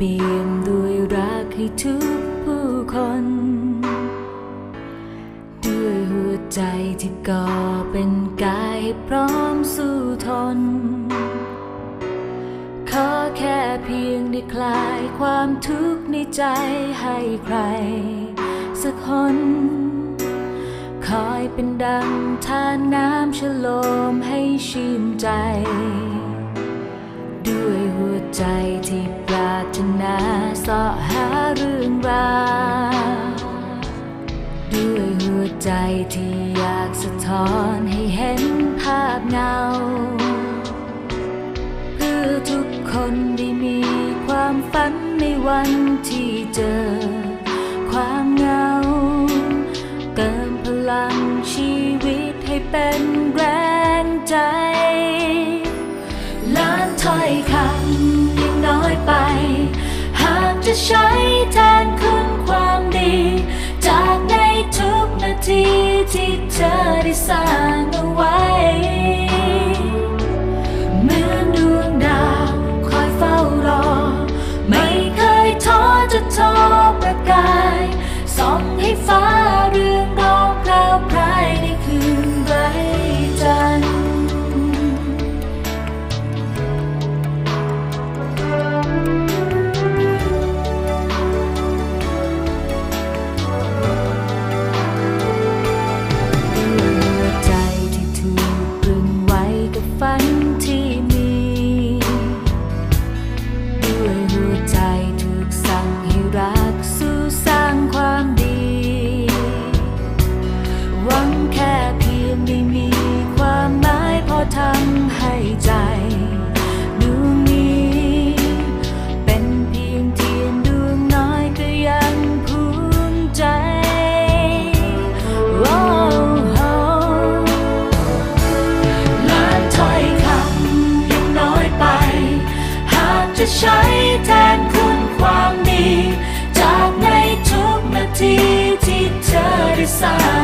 เปี่ยมด้วยรักให้ทุกผู้คน ด้วยหัวใจที่ก่อเป็นกายพร้อมสู้ทน ขอแค่เพียงได้คลายความทุกข์ในใจให้ใคร สักคนคอยเป็นดังทานน้ำฉโลมให้ชื่นใจ ด้วยหัวใจที่ ถนาเสาะหาเรื่องราวด้วยหัวใจที่อยากสะท้อนให้เห็นภาพเงา เพื่อทุกคนได้มีความฝันในวันที่เจอ ความเงา เติมพลังชีวิตให้เป็นแรงใจล้านถ้อยคำ จะใช้แทนคุณความดี จากในทุกนาทีที่เธอได้สร้าง ฝัน จะใช้แทนคุณความดี จากในทุกนาทีที่เธอได้สร้าง